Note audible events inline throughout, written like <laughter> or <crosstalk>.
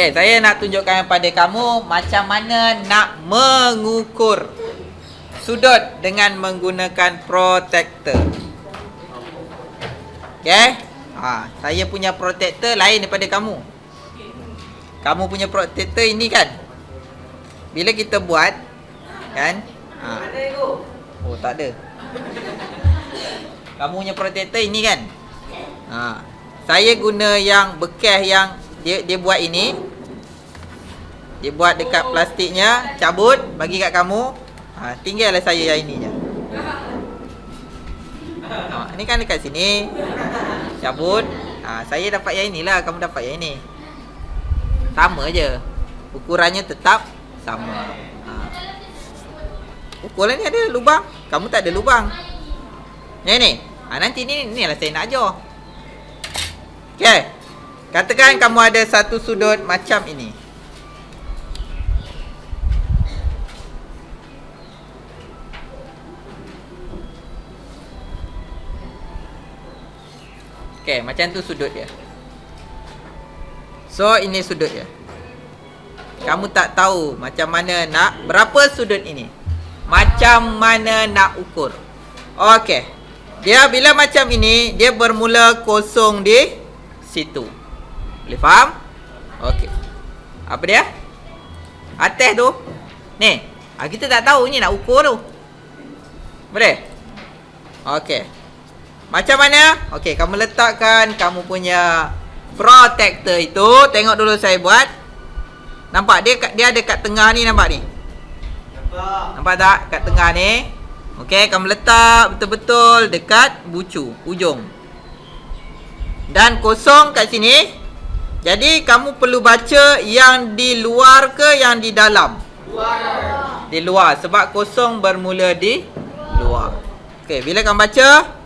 Okey, saya nak tunjukkan kepada kamu macam mana nak mengukur sudut dengan menggunakan protektor. Okey? Ha, saya punya protektor lain daripada kamu. Kamu punya protektor ini kan? Bila kita buat kan? Ha. Oh, tak ada. Kamu punya protektor ini kan? Ha. Saya guna yang bekas yang dia dia buat ini. Dia buat dekat plastiknya, cabut, bagi kat kamu. Ha, tinggallah saya yang ini. Ha, ini kan dekat sini. Cabut. Ha, saya dapat yang inilah, kamu dapat yang ini. Sama je. Ukurannya tetap sama. Ha. Ukuran ni ada lubang. Kamu tak ada lubang. Ni ni. Ha, nanti ni ni lah saya nak ajar. Okey. Katakan kamu ada satu sudut macam ini. Okey, macam tu sudut dia. So, ini sudut dia. Kamu tak tahu macam mana nak berapa sudut ini. Macam mana nak ukur. Okey. Dia bila macam ini, dia bermula kosong di situ. Boleh faham? Okey. Apa dia? Atas tu. Ni. Ha, kita tak tahu ni nak ukur tu. Boleh? Okey. Macam mana? Okey, kamu letakkan kamu punya protector itu. Tengok dulu saya buat. Nampak dia dia ada kat tengah ni nampak ni. Nampak. Nampak tak kat tengah ni? Okey, kamu letak betul-betul dekat bucu, ujung. Dan kosong kat sini. Jadi kamu perlu baca yang di luar ke yang di dalam? Luar. Di luar sebab kosong bermula di luar. Okey, bila kamu baca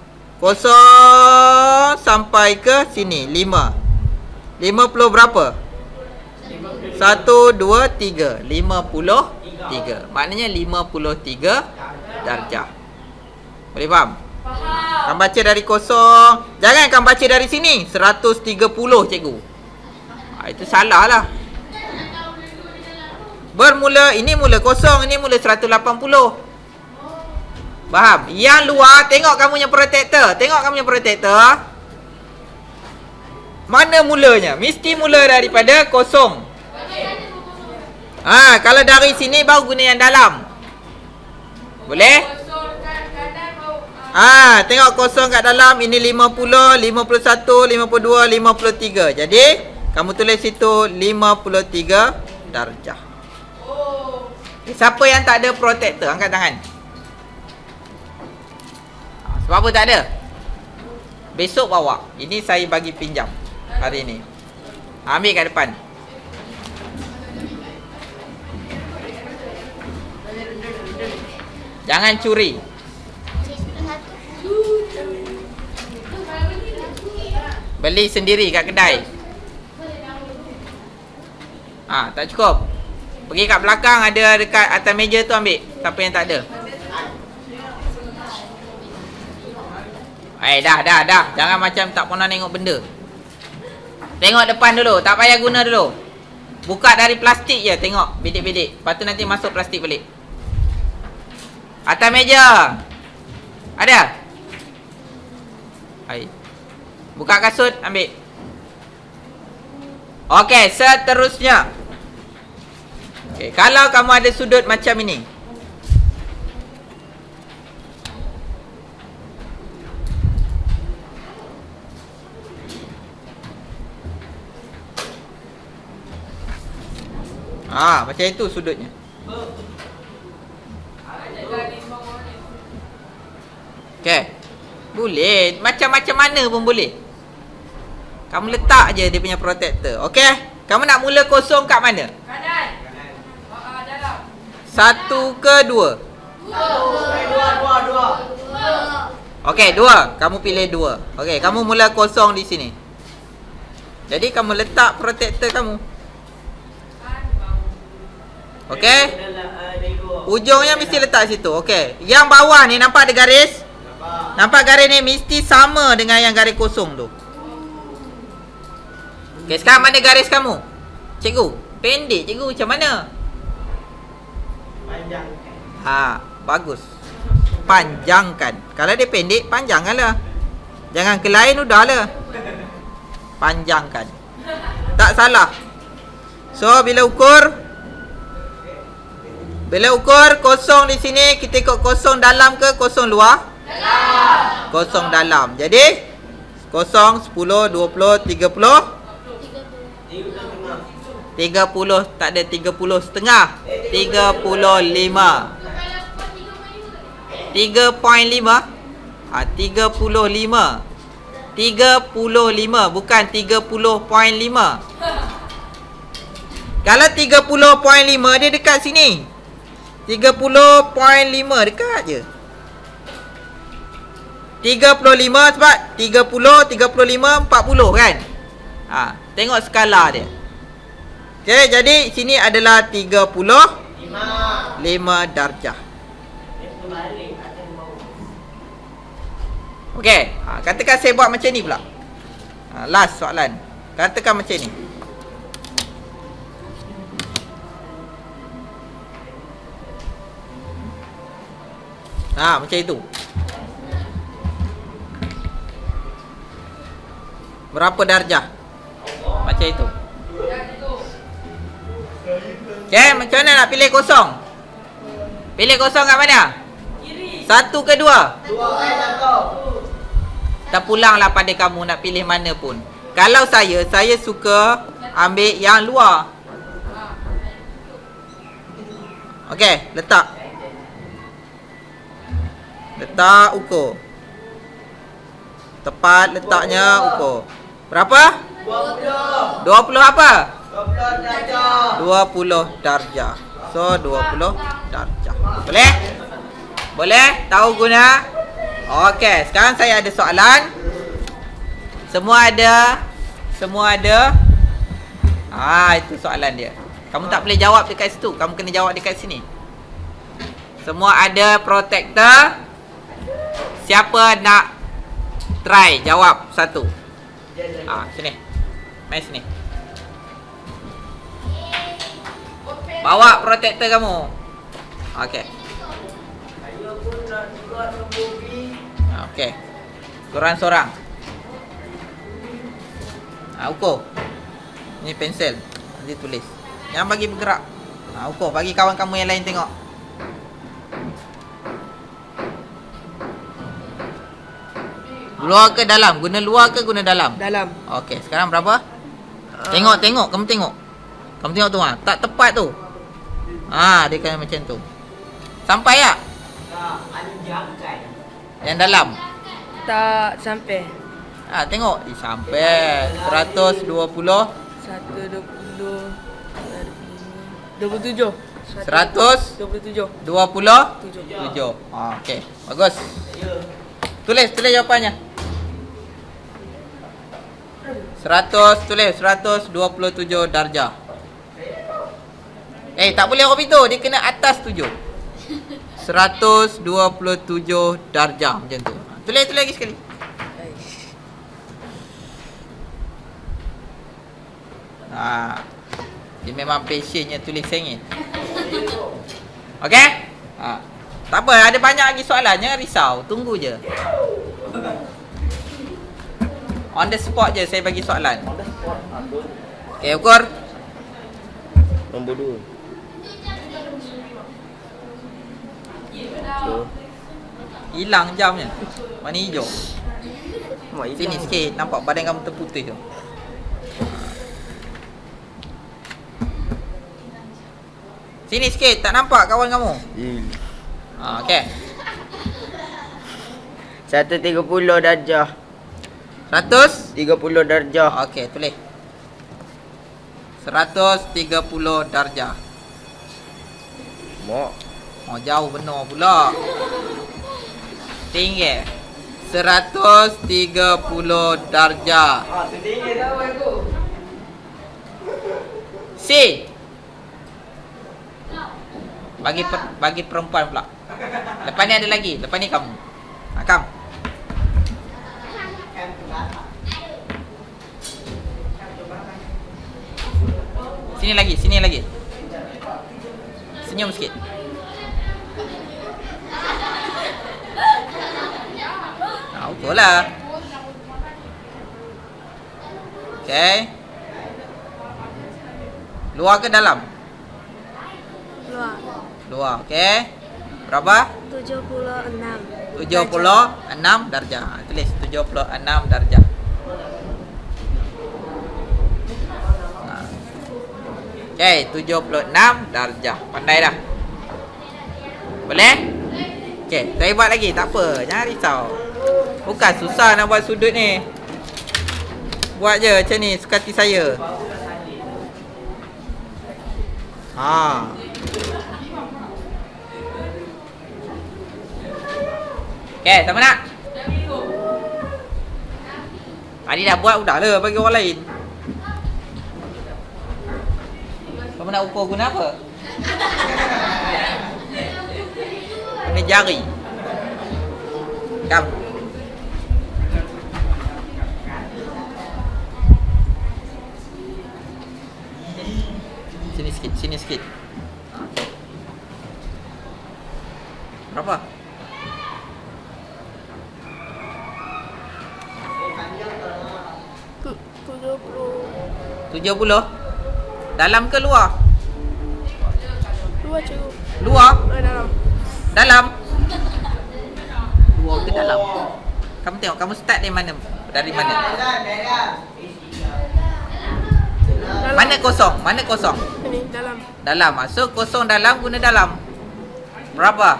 kosong sampai ke sini 5. 50 berapa? 1 2 3 53. Maknanya 53 darjah. Boleh faham? Faham. Kamu baca dari kosong. Jangan kamu baca dari sini 130 cikgu. Ha, itu salah lah. Bermula ini mula kosong, ini mula 180. Faham? Yang luar tengok kamu punya protector. Tengok kamu punya protector. Mana mulanya? Mesti mula daripada kosong. Ah, ha, kalau dari sini baru guna yang dalam. Boleh? Ah, ha, tengok kosong kat dalam ini 50, 51, 52, 53. Jadi, kamu tulis situ 53 darjah. Oh. Siapa yang tak ada protector angkat tangan. Sebab apa tak ada? Besok bawa. Ini saya bagi pinjam hari ini. Ambil kat depan. Jangan curi. Beli sendiri kat kedai. Ah, ha, tak cukup. Pergi kat belakang ada dekat atas meja tu ambil. Siapa yang tak ada? Eh dah dah dah. Jangan macam tak pernah tengok benda. Tengok depan dulu. Tak payah guna dulu. Buka dari plastik je tengok bidik-bidik. Lepas tu nanti masuk plastik balik. Atas meja. Ada? Hai. Buka kasut, ambil. Okey, seterusnya. Okey, kalau kamu ada sudut macam ini. Ah, macam itu sudutnya. Okey. Boleh, macam-macam mana pun boleh. Kamu letak je dia punya protector. Okey? Kamu nak mula kosong kat mana? Kanan. Ah, dalam. Satu ke dua? Dua. Dua, dua, dua. Okey, dua. Kamu pilih dua. Okey, kamu mula kosong di sini. Jadi kamu letak protector kamu. Okey? Ujungnya mesti letak situ. Okey. Yang bawah ni nampak ada garis? Nampak garis ni mesti sama dengan yang garis kosong tu. Okey, sekarang mana garis kamu? Cikgu, pendek cikgu macam mana? Panjangkan. Ha, bagus. Panjangkan. Kalau dia pendek, panjangkanlah. Jangan ke lain udahlah. Panjangkan. Tak salah. So, bila ukur Bila ukur kosong di sini, kita ikut kosong dalam ke kosong luar? Dalam. Kosong dalam. Jadi, kosong, 10, 20, 30. 30 tak ada 30 setengah 35 3.5 ha, 35 35 bukan 30.5 <laughs> Kalau 30.5 dia dekat sini 30.5 dekat je 35 sebab 30, 35, 40 kan ha, Tengok skala dia Okey, jadi sini adalah 35 Lima. darjah. Itu balik atas bawah. Okey, ha, katakan saya buat macam ni pula. Ha, last soalan. Katakan macam ni. Ha, macam itu. Berapa darjah? Macam itu. Okay, macam mana nak pilih kosong? Pilih kosong kat mana? Satu ke dua? Dua satu. Terpulanglah pada kamu nak pilih mana pun. Kalau saya, saya suka ambil yang luar. Okey, letak. Letak ukur. Tepat letaknya ukur. Berapa? Dua puluh. 20 apa? Dua puluh darjah. 20 darjah. So 20 darjah. Boleh? Boleh? Tahu guna? Okey, sekarang saya ada soalan. Semua ada? Semua ada? Ah, itu soalan dia. Kamu tak boleh jawab dekat situ. Kamu kena jawab dekat sini. Semua ada protector. Siapa nak try jawab satu? Ah, sini. Mai sini. Bawa protector kamu. Okey. Saya pun nak juga Okey. Korang seorang. Ah, ukur. Ni pensel. Nanti tulis. Jangan bagi bergerak. Ah, ukur. Bagi kawan kamu yang lain tengok. Luar ke dalam? Guna luar ke guna dalam? Dalam. Okey, sekarang berapa? Tengok, tengok. Kamu tengok. Kamu tengok tu ah. Tak tepat tu. Ah, dia kena macam tu. Sampai tak? Tak, panjangkan. Yang dalam. Tak sampai. Ah, tengok. Eh, sampai 120 Satu dua puluh. Dua puluh tujuh. 100 Dua puluh tujuh. 20 Tujuh. 7. Ah, okey. Bagus. Tulis, tulis jawapannya. 100 tulis 127 darjah. Eh, tak boleh orang itu. Dia kena atas 7. 127 darjah macam tu. Tulis tulis lagi sekali. Ha. Dia memang passionnya tulis sengit. Okey? Ha. Tak apa, ada banyak lagi soalan. Jangan risau. Tunggu je. On the spot je saya bagi soalan. Okey, ukur. Nombor dua. Hilang jamnya. Warna hijau. Mak Sini sikit. Nampak badan kamu terputih tu. Sini sikit. Tak nampak kawan kamu? Hmm. Ha, okey. Satu tiga puluh darjah. 100. Tiga puluh darjah. Okey, tulis. 130 darjah. Mak. Oh, jauh benar pula. Tinggi. 130 darjah. Ah, tinggi tahu aku. C. Bagi per, bagi perempuan pula. Lepas ni ada lagi. Lepas ni kamu. Ha, Sini lagi, sini lagi. Senyum sikit. Ah, ukur lah. Okay. Luar ke dalam? Luar. Luar, okay. Berapa? 76. 76 darjah. Ha, tulis 76 darjah. Okey, 76 darjah. Pandai dah. Boleh? Okey, saya buat lagi. Tak apa. Jangan risau. Bukan susah nak buat sudut ni. Buat je macam ni suka hati saya. Ha. Okay, siapa nak? Adi dah buat udah lah bagi orang lain. Kamu nak ukur guna apa? Guna jari. Kam. Sini sikit, sini sikit. Berapa? Tu- 70. 70 Dalam ke luar? Luar cikgu. Luar? Eh, dalam. Dalam? <laughs> Luar ke dalam? Kamu tengok, kamu start dari mana? Dari mana? Dalam. Mana kosong? Mana kosong? Ini, dalam. Dalam. Masuk kosong dalam guna dalam. Berapa?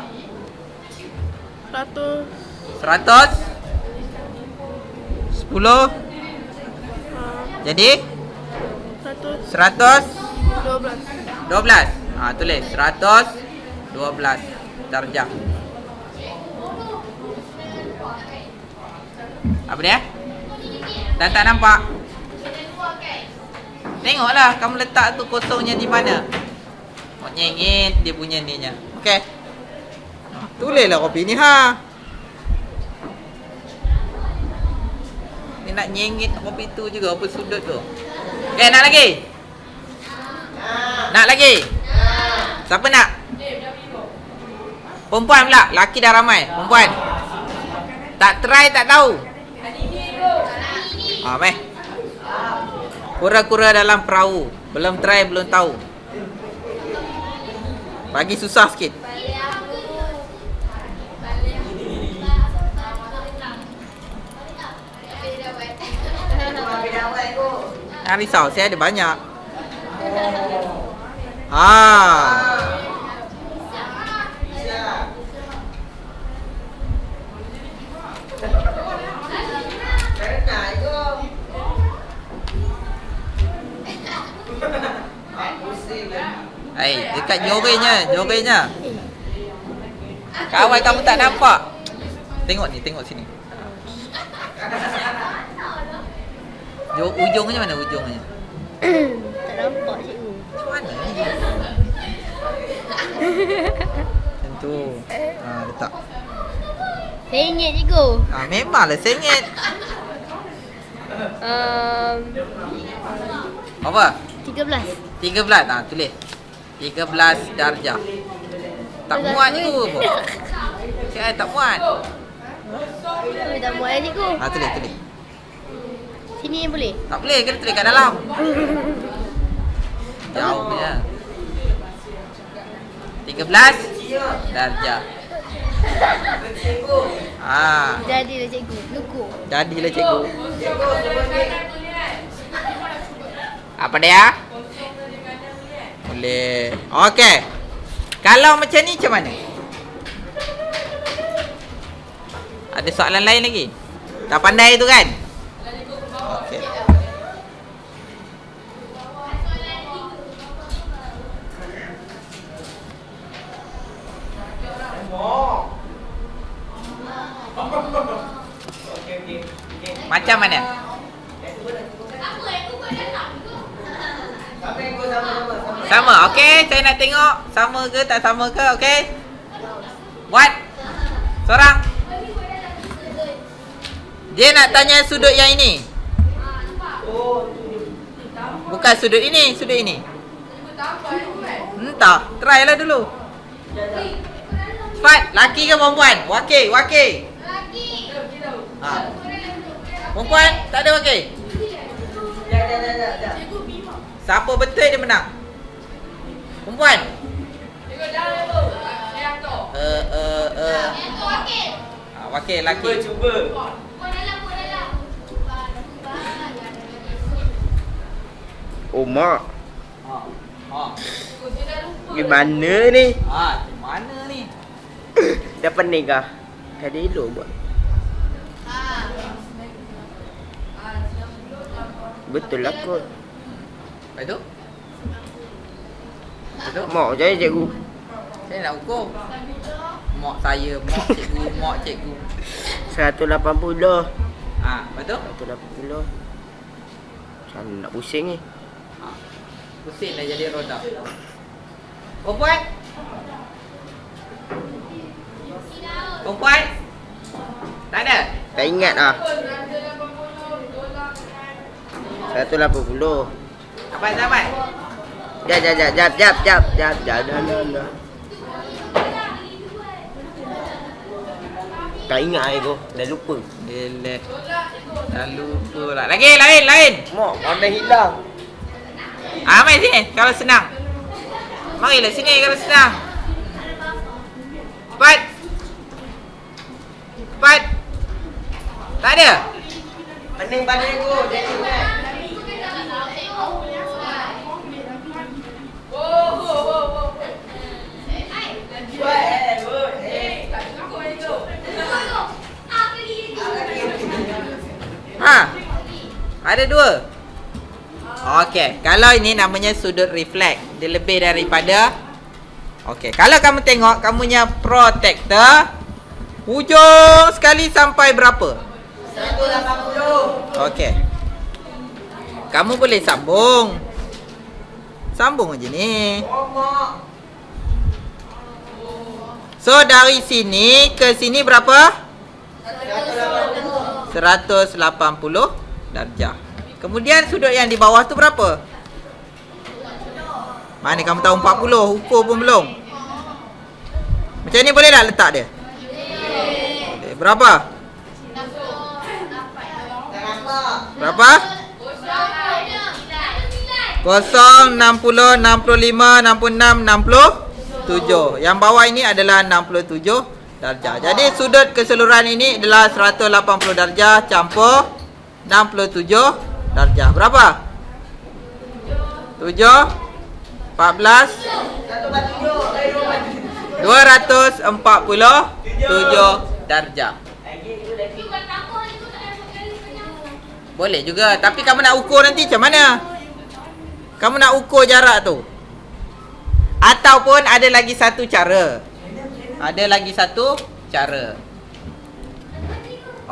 100. 100? 10? Uh, Jadi? 100. 100? 12. 12. Ha, tulis 100 12 darjah. Apa dia? Dah tak nampak? Tengoklah kamu letak tu kosongnya di mana. Oh, nyengit dia punya ni nya. Okey. Ha, tulislah kopi ni ha. Ni nak nyengit kopi tu juga apa sudut tu. Okey, nak lagi? Nak lagi? Siapa nak? Perempuan pula. Laki dah ramai. Perempuan. Tak try tak tahu. Ha, meh. Kura-kura dalam perahu. Belum try belum tahu. Bagi susah sikit. Jangan risau, saya ada banyak. Ah. Hai, dekat nyorenya, nyorenya. Kawan kamu tak nampak. Tengok ni, tengok sini. Jo, ujungnya mana ujungnya? <coughs> tak nampak cikgu. Macam mana ni? Macam tu. Ha, letak. Sengit cikgu. Ha, memanglah sengit. Um, Apa? 13. 13. Ha, tulis. 13 darjah. Tak muat ni tu. Cakap tak muat. Tak muat cikgu. Ha, tulis, tulis. Sini boleh? Tak boleh, kena tulis kat dalam. Jauh punya. 13 darjah. Ah, Jadilah cikgu. Luku. jadilah cikgu. Apa dia? Boleh. Okey. Kalau macam ni macam mana? Ada soalan lain lagi? Dah pandai tu kan? Okey. Macam mana? Sama, okey. Saya nak tengok sama ke tak sama ke, okey? Buat. Seorang. Dia nak tanya sudut yang ini. Bukan sudut ini, sudut ini. Entah, try lah dulu. Cepat, laki ke perempuan? Wakil, wakil. Laki. Ha. Perempuan, tak ada wakil. Siapa betul dia menang? Perempuan. Eh, eh, eh. Ha, wakil, laki. Cuba. Oh mak, Ha. Ha. gimana ni? Ha, macam mana ni? <coughs> Dah pening kah? Tadi elok buat. Betul lah kot. Lepas tu? Lepas tu? Mak saya cikgu. Saya nak ukur. Mak saya, mak cikgu, <laughs> mak cikgu. 180. Ha, tu? 180. Macam nak pusing ni. Ha. Pusing dah jadi roda. Perempuan? Perempuan? Tak ada? Tak ingat lah. 180. Apa zaman? Jap, jap, jap, jap, jap, jap, jap, jap, dah, dah, dah. Tak ingat aku, dah lupa. Eleh. Dah lupa lah. Lagi, lain, lain. Mak, mana hilang? Ah, mari sini kalau senang. Marilah sini kalau senang. Cepat. Cepat. Tak ada? Pening badan aku, ingat. Ha. Ada dua. Okey, kalau ini namanya sudut reflect. Dia lebih daripada Okey, kalau kamu tengok kamunya protector hujung sekali sampai berapa? 180. Okey. Kamu boleh sambung. Sambung aja ni. So dari sini ke sini berapa? 180 darjah. Kemudian sudut yang di bawah tu berapa? Mana kamu tahu 40? Ukur pun belum. Macam ni boleh tak letak dia? Boleh. Berapa? Berapa? Kosong, 60, 65, 66, 67 Yang bawah ini adalah 67 darjah Jadi sudut keseluruhan ini adalah 180 darjah Campur 67 darjah. Berapa? 7 14 247 darjah. Boleh juga. Tapi kamu nak ukur nanti macam mana? Kamu nak ukur jarak tu? Ataupun ada lagi satu cara? Ada lagi satu cara.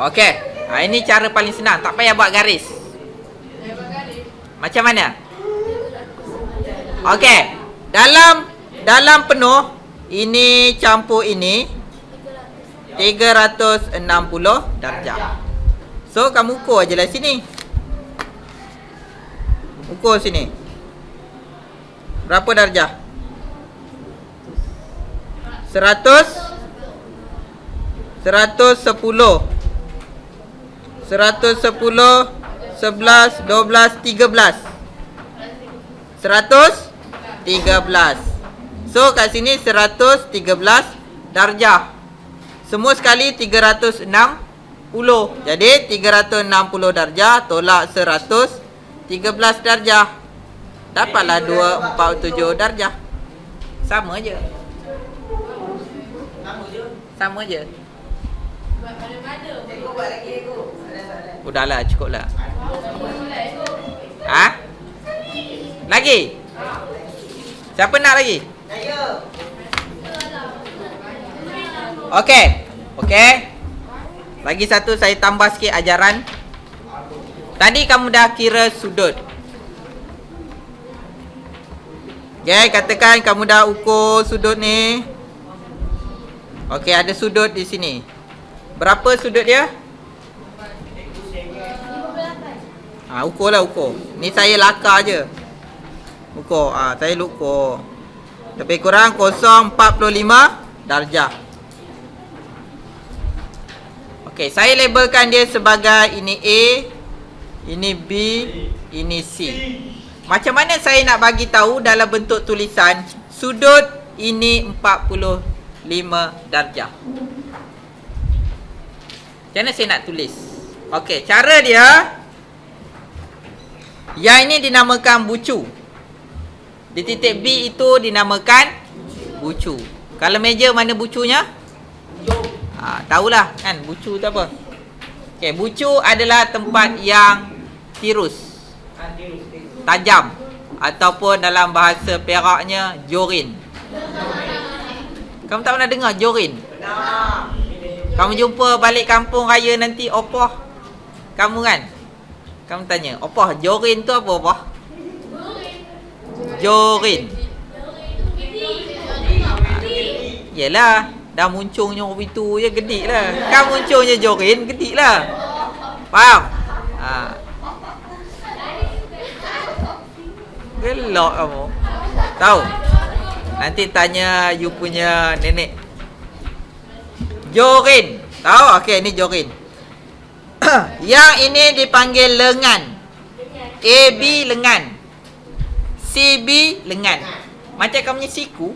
Okey. Ha, Ini cara paling senang. Tak payah buat garis Macam mana? Okey. Dalam Dalam penuh Ini campur ini 360 darjah. So kamu ukur je lah sini. Ukur sini. Berapa darjah? 100 110 110 11 12 13 100 13 So kat sini 113 darjah. Semua sekali 360 Jadi 360 darjah Tolak 100 13 darjah. Dapatlah 247 darjah. Sama je. Sama je. Udahlah cukup lah Ha? Lagi? Siapa nak lagi? Okey. Okey. Lagi satu saya tambah sikit ajaran. Tadi kamu dah kira sudut. Okey, katakan kamu dah ukur sudut ni. Okey, ada sudut di sini. Berapa sudut dia? Ha, ukur lah ukur. Ni saya lakar je. Ukur. Ah, saya ukur. Lebih kurang 0.45 darjah. Okey, saya labelkan dia sebagai ini A, ini B, ini C. Macam mana saya nak bagi tahu dalam bentuk tulisan sudut ini 45 darjah. Macam mana saya nak tulis? Okey, cara dia yang ini dinamakan bucu. Di titik B itu dinamakan bucu. Kalau meja mana bucunya? Ha, tahulah kan bucu tu apa? Okey, bucu adalah tempat yang tirus, tajam ataupun dalam bahasa Peraknya jorin. Kamu tak pernah dengar jorin? Kamu jumpa balik kampung raya nanti opah. Kamu kan? Kamu tanya, opah jorin tu apa opah? Jorin. Yelah, dah muncungnya orang itu je gedik lah. Kan muncungnya jorin, gedik lah. Faham? Ha. Gelak kamu. Tahu? Nanti tanya you punya nenek. Jorin. Tahu? Okey, ni jorin. Yang ini dipanggil lengan. AB lengan. CB lengan. Macam kamu punya siku.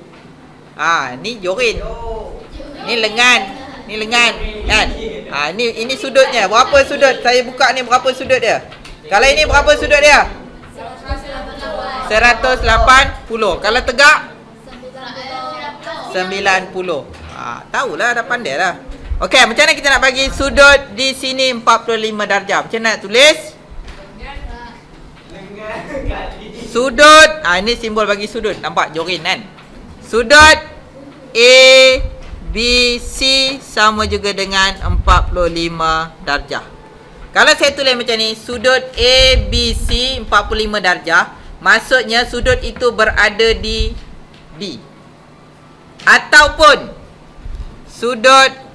Ha, ni jorin. Ni lengan. Ni lengan. Kan? Ha, ni ini sudutnya. Berapa sudut? Saya buka ni berapa sudut dia? Kalau ini berapa sudut dia? 180. Kalau tegak? 90. Ha, tahulah dah pandai lah. Okey, macam mana kita nak bagi sudut di sini 45 darjah? Macam mana nak tulis? Sudut, ah ini simbol bagi sudut. Nampak jorin kan? Sudut A B C sama juga dengan 45 darjah. Kalau saya tulis macam ni, sudut A B C 45 darjah, maksudnya sudut itu berada di B. Ataupun sudut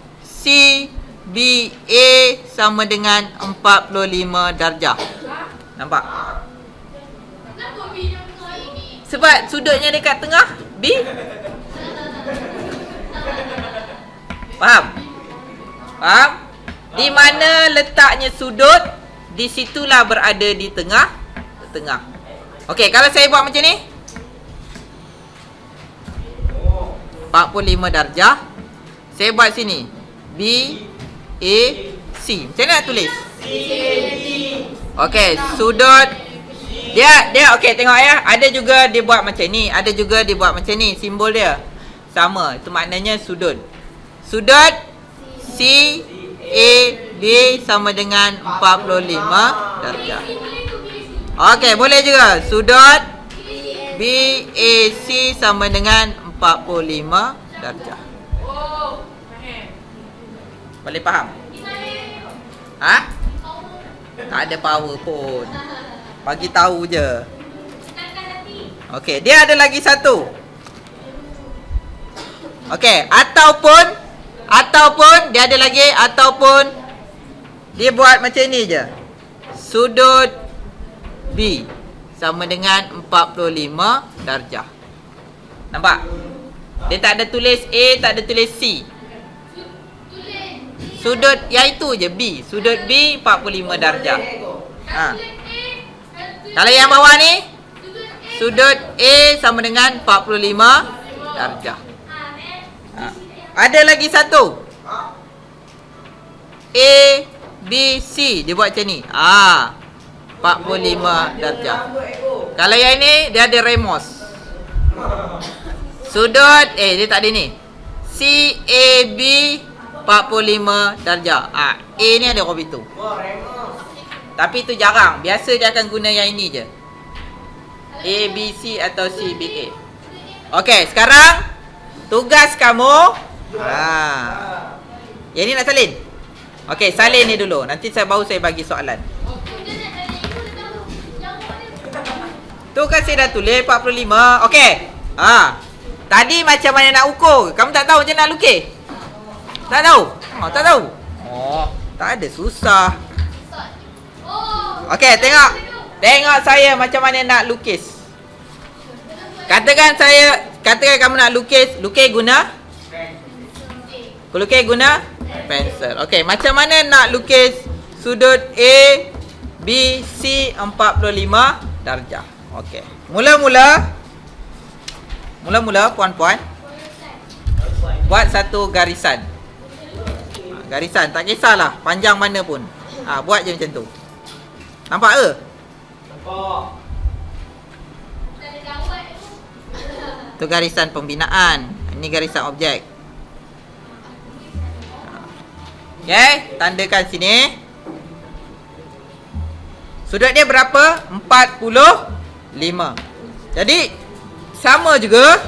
C B A sama dengan 45 darjah. Nampak? Sebab sudutnya dekat tengah B. Faham? Faham? Di mana letaknya sudut, di situlah berada di tengah tengah. Okey, kalau saya buat macam ni 45 darjah. Saya buat sini. A C. Macam mana tulis? Okey, sudut dia dia okey tengok ya. Ada juga dia buat macam ni, ada juga dia buat macam ni simbol dia. Sama, itu maknanya sudut. Sudut C A B sama dengan 45 darjah. Okey, boleh juga. Sudut B A C sama dengan 45 darjah. Boleh faham? Ha? Tak ada power pun. Bagi tahu je. Okey, dia ada lagi satu. Okey, ataupun ataupun dia ada lagi ataupun dia buat macam ni je. Sudut B sama dengan 45 darjah. Nampak? Dia tak ada tulis A, tak ada tulis C. Sudut yang itu je B. Sudut B 45 darjah. Ha. Kalau yang bawah ni sudut A sama dengan 45 darjah. Ha. Ada lagi satu. A B C dia buat macam ni. Ah. 45 darjah. Kalau yang ni dia ada remos. Sudut eh dia tak ada ni. C A B 45 darjah. Ah, A ni ada Robito. Tapi itu jarang. Biasa dia akan guna yang ini je. A, B, C atau C, B, A. Okey, sekarang tugas kamu. Ha. Yang ni nak salin? Okey, salin ni dulu. Nanti saya baru saya bagi soalan. Tu kan saya dah tulis 45. Okey. Ha. Tadi macam mana nak ukur? Kamu tak tahu macam nak lukis? Tak tahu? Oh, tak tahu. Oh, tak ada susah. Okey, tengok. Tengok saya macam mana nak lukis. Katakan saya Katakan kamu nak lukis Lukis guna Lukis guna Pensel Okey macam mana nak lukis Sudut A B C 45 darjah Okey Mula-mula Mula-mula puan-puan Buat satu garisan ha, Garisan tak kisahlah Panjang mana pun ha, Buat je macam tu Nampak ke? Nampak. Tu garisan pembinaan. Ini garisan objek. Okey, tandakan sini. Sudut dia berapa? 45. Jadi sama juga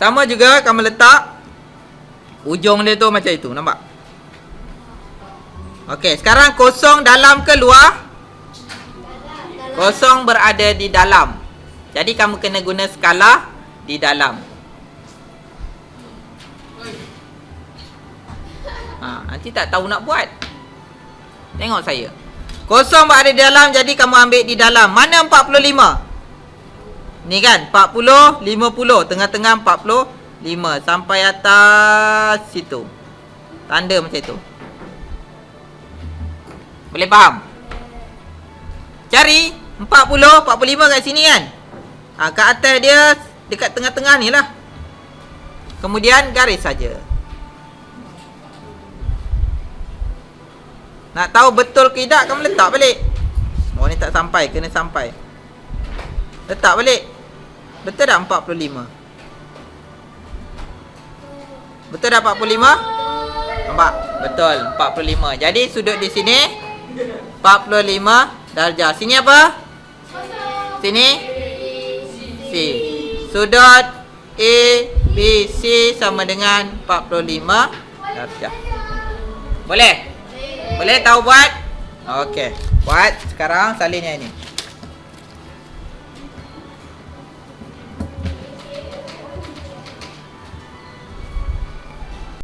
sama juga kamu letak ujung dia tu macam itu, nampak? Okey, sekarang kosong dalam ke luar? Kosong berada di dalam. Jadi kamu kena guna skala di dalam. Ha, nanti tak tahu nak buat. Tengok saya. Kosong berada di dalam jadi kamu ambil di dalam. Mana 45? Ni kan 40, 50. Tengah-tengah 45 sampai atas situ. Tanda macam itu. Boleh faham? Cari 40, 45 kat sini kan? Ha, kat atas dia dekat tengah-tengah ni lah. Kemudian garis saja. Nak tahu betul ke tidak kamu letak balik. Oh ni tak sampai, kena sampai. Letak balik. Betul tak 45? Betul tak 45? Nampak? Betul 45. Jadi sudut di sini 45 darjah. Sini apa? Sini C. Sudut A B C sama dengan 45 darjah. Boleh? Boleh tahu buat? Okey. Buat sekarang salinnya ini.